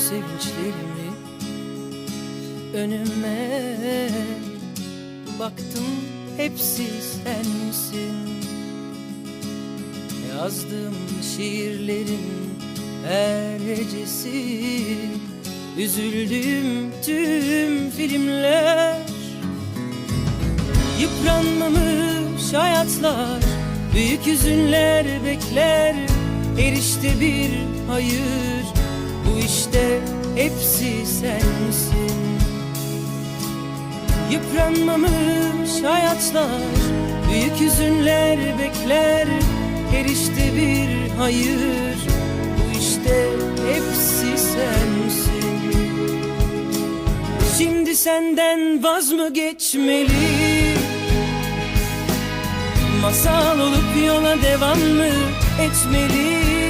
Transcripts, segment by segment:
sevinçlerimi önüme Baktım hepsi sensin. Yazdığım şiirlerin her hecesi Üzüldüğüm tüm filmler. Yıpranmamış hayatlar Büyük hüzünler bekler Erişte bir hayır işte hepsi sensin. Yıpranmamış hayatlar Büyük hüzünler bekler. Erişte bir hayır Bu işte hepsi sensin. Şimdi senden vaz mı geçmeli? Masal olup yola devam mı etmeli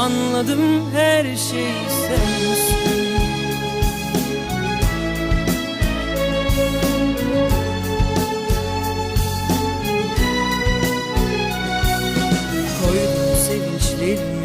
Anladım her şey sensin Koydum sevinçlerimi